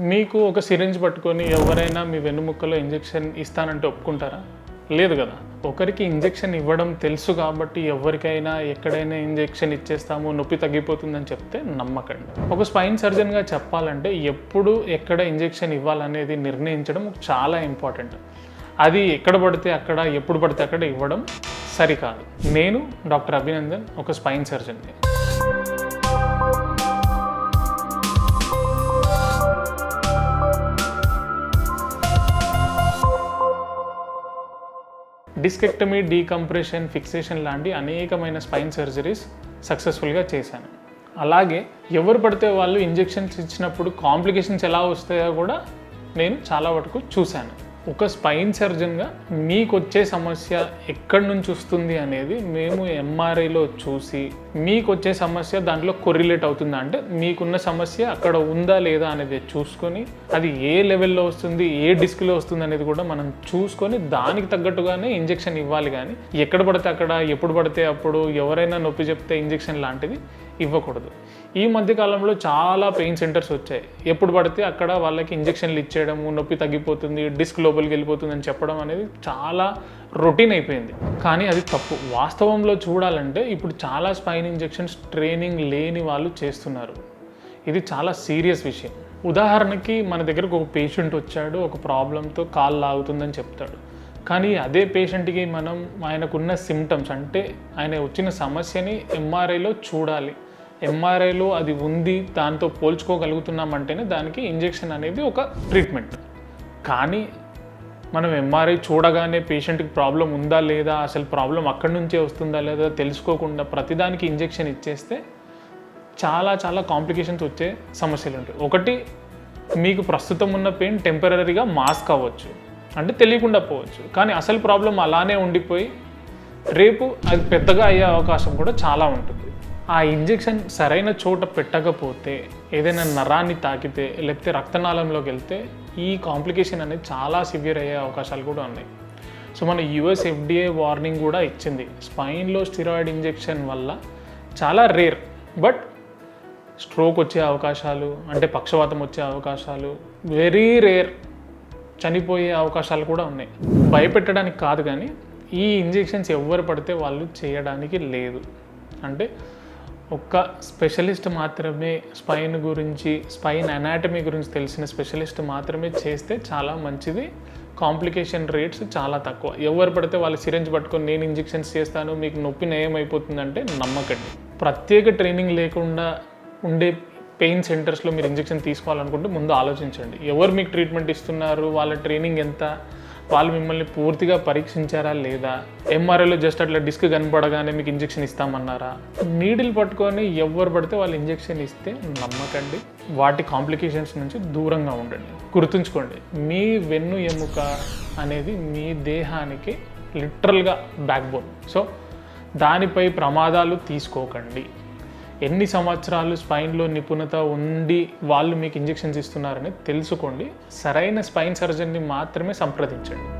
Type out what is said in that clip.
మీకు ఒక సిరింజ్ పట్టుకొని ఎవరైనా మీ వెన్నుముక్కలో ఇంజెక్షన్ ఇస్తానంటే ఒప్పుకుంటారా? లేదు కదా. ఒకరికి ఇంజెక్షన్ ఇవ్వడం తెలుసు కాబట్టి ఎవరికైనా ఎక్కడైనా ఇంజెక్షన్ ఇచ్చేస్తాము నొప్పి తగ్గిపోతుందని చెప్తే నమ్మకండి. ఒక స్పైన్ సర్జన్గా చెప్పాలంటే ఎప్పుడు ఎక్కడ ఇంజెక్షన్ ఇవ్వాలనేది నిర్ణయించడం చాలా ఇంపార్టెంట్. అది ఎక్కడ పడితే అక్కడ ఎప్పుడు పడితే అక్కడ ఇవ్వడం సరికాదు. నేను డాక్టర్ అభినందన్ ఒక స్పైన్ సర్జన్ని. డిస్కెక్టమీ డీకంప్రెషన్ ఫిక్సేషన్ లాంటి అనేకమైన స్పైన్ సర్జరీస్ సక్సెస్ఫుల్గా చేశాను. అలాగే ఎవరు పడితే వాళ్ళు ఇంజెక్షన్స్ ఇచ్చినప్పుడు కాంప్లికేషన్స్ ఎలా వస్తాయో కూడా నేను చాలా వరకు చూశాను. ఒక స్పైన్ సర్జన్గా మీకు వచ్చే సమస్య ఎక్కడి నుంచి వస్తుంది అనేది మేము ఎంఆర్ఐలో చూసి మీకు వచ్చే సమస్య దాంట్లో కొరిలేట్ అవుతుందా? అంటే మీకున్న సమస్య అక్కడ ఉందా లేదా అనేది చూసుకొని అది ఏ లెవెల్లో వస్తుంది ఏ డిస్క్లో వస్తుంది అనేది కూడా మనం చూసుకొని దానికి తగ్గట్టుగానే ఇంజెక్షన్ ఇవ్వాలి కానీ ఎక్కడ పడితే అక్కడ ఎప్పుడు పడితే అప్పుడు ఎవరైనా నొప్పి చెప్తే ఇంజెక్షన్ లాంటిది ఇవ్వకూడదు. ఈ మధ్యకాలంలో చాలా పెయిన్ సెంటర్స్ వచ్చాయి. ఎప్పుడు పడితే అక్కడ వాళ్ళకి ఇంజెక్షన్లు ఇచ్చేయడము నొప్పి తగ్గిపోతుంది డిస్క్ లోపలికి వెళ్ళిపోతుంది అని చెప్పడం అనేది చాలా రొటీన్ అయిపోయింది. కానీ అది తప్పు. వాస్తవంలో చూడాలంటే ఇప్పుడు చాలా స్పైన్ ఇంజెక్షన్స్ ట్రైనింగ్ లేని వాళ్ళు చేస్తున్నారు. ఇది చాలా సీరియస్ విషయం. ఉదాహరణకి మన దగ్గరకు ఒక పేషెంట్ వచ్చాడు ఒక ప్రాబ్లంతో కాలు లాగుతుందని చెప్తాడు. కానీ అదే పేషెంట్కి మనం ఆయనకున్న సిమ్టమ్స్ అంటే ఆయన వచ్చిన సమస్యని ఎంఆర్ఐలో చూడాలి. ఎంఆర్ఐలో అది ఉంది దాంతో పోల్చుకోగలుగుతున్నామంటేనే దానికి ఇంజెక్షన్ అనేది ఒక ట్రీట్మెంట్. కానీ మనం ఎంఆర్ఐ చూడగానే పేషెంట్కి ప్రాబ్లం ఉందా లేదా అసలు ప్రాబ్లం అక్కడి నుంచే వస్తుందా లేదా తెలుసుకోకుండా ప్రతిదానికి ఇంజెక్షన్ ఇచ్చేస్తే చాలా చాలా కాంప్లికేషన్స్ వచ్చే సమస్యలు ఉంటాయి. ఒకటి మీకు ప్రస్తుతం ఉన్న పెయిన్ టెంపరీగా మాస్క్ అవ్వచ్చు. అంటే తెలియకుండా పోవచ్చు. కానీ అసలు ప్రాబ్లం అలానే ఉండిపోయి రేపు అది పెద్దగా అయ్యే అవకాశం కూడా చాలా ఉంటుంది. ఆ ఇంజెక్షన్ సరైన చోట పెట్టకపోతే ఏదైనా నరాన్ని తాకితే లేకపోతే రక్తనాళంలోకి వెళ్తే ఈ కాంప్లికేషన్ అనేది చాలా సివియర్ అయ్యే అవకాశాలు కూడా ఉన్నాయి. సో మన యుఎస్ ఎఫ్డిఏ వార్నింగ్ కూడా ఇచ్చింది. స్పైన్లో స్టిరాయిడ్ ఇంజెక్షన్ వల్ల చాలా రేర్ బట్ స్ట్రోక్ వచ్చే అవకాశాలు అంటే పక్షవాతం వచ్చే అవకాశాలు వెరీ రేర్ చనిపోయే అవకాశాలు కూడా ఉన్నాయి. భయపెట్టడానికి కాదు కానీ ఈ ఇంజెక్షన్స్ ఎవరు పడితే వాళ్ళు చేయడానికి లేదు. అంటే ఒక్క స్పెషలిస్ట్ మాత్రమే స్పైన్ గురించి స్పైన్ అనాటమీ గురించి తెలిసిన స్పెషలిస్ట్ మాత్రమే చేస్తే చాలా మంచిది. కాంప్లికేషన్ రేట్స్ చాలా తక్కువ. ఎవరు పడితే వాళ్ళు సిరంజ్ పట్టుకొని నేను ఇంజెక్షన్స్ చేస్తాను మీకు నొప్పి నయమైపోతుందంటే నమ్మకండి. ప్రత్యేక ట్రైనింగ్ లేకుండా ఉండే పెయిన్ సెంటర్స్లో మీరు ఇంజెక్షన్ తీసుకోవాలనుకుంటే ముందు ఆలోచించండి. ఎవరు మీకు ట్రీట్మెంట్ ఇస్తున్నారు వాళ్ళ ట్రైనింగ్ ఎంత వాళ్ళు మిమ్మల్ని పూర్తిగా పరీక్షించారా లేదా? ఎంఆర్ఐలో జస్ట్ అట్లా డిస్క్ కనపడగానే మీకు ఇంజెక్షన్ ఇస్తామన్నారా? నీడిల్ పట్టుకొని ఎవరు పడితే వాళ్ళు ఇంజెక్షన్ ఇస్తే నమ్మకండి. వాటి కాంప్లికేషన్స్ నుంచి దూరంగా ఉండండి. గుర్తుంచుకోండి మీ వెన్ను ఎముక అనేది మీ దేహానికి లిటరల్గా బ్యాక్ బోన్ సో దానిపై ప్రమాదాలు తీసుకోకండి. ఎన్ని సంవత్సరాలు స్పైన్లో నిపుణత ఉండి వాళ్ళు మీకు ఇంజెక్షన్స్ ఇస్తున్నారని తెలుసుకోండి. సరైన స్పైన్ సర్జన్ని మాత్రమే సంప్రదించండి.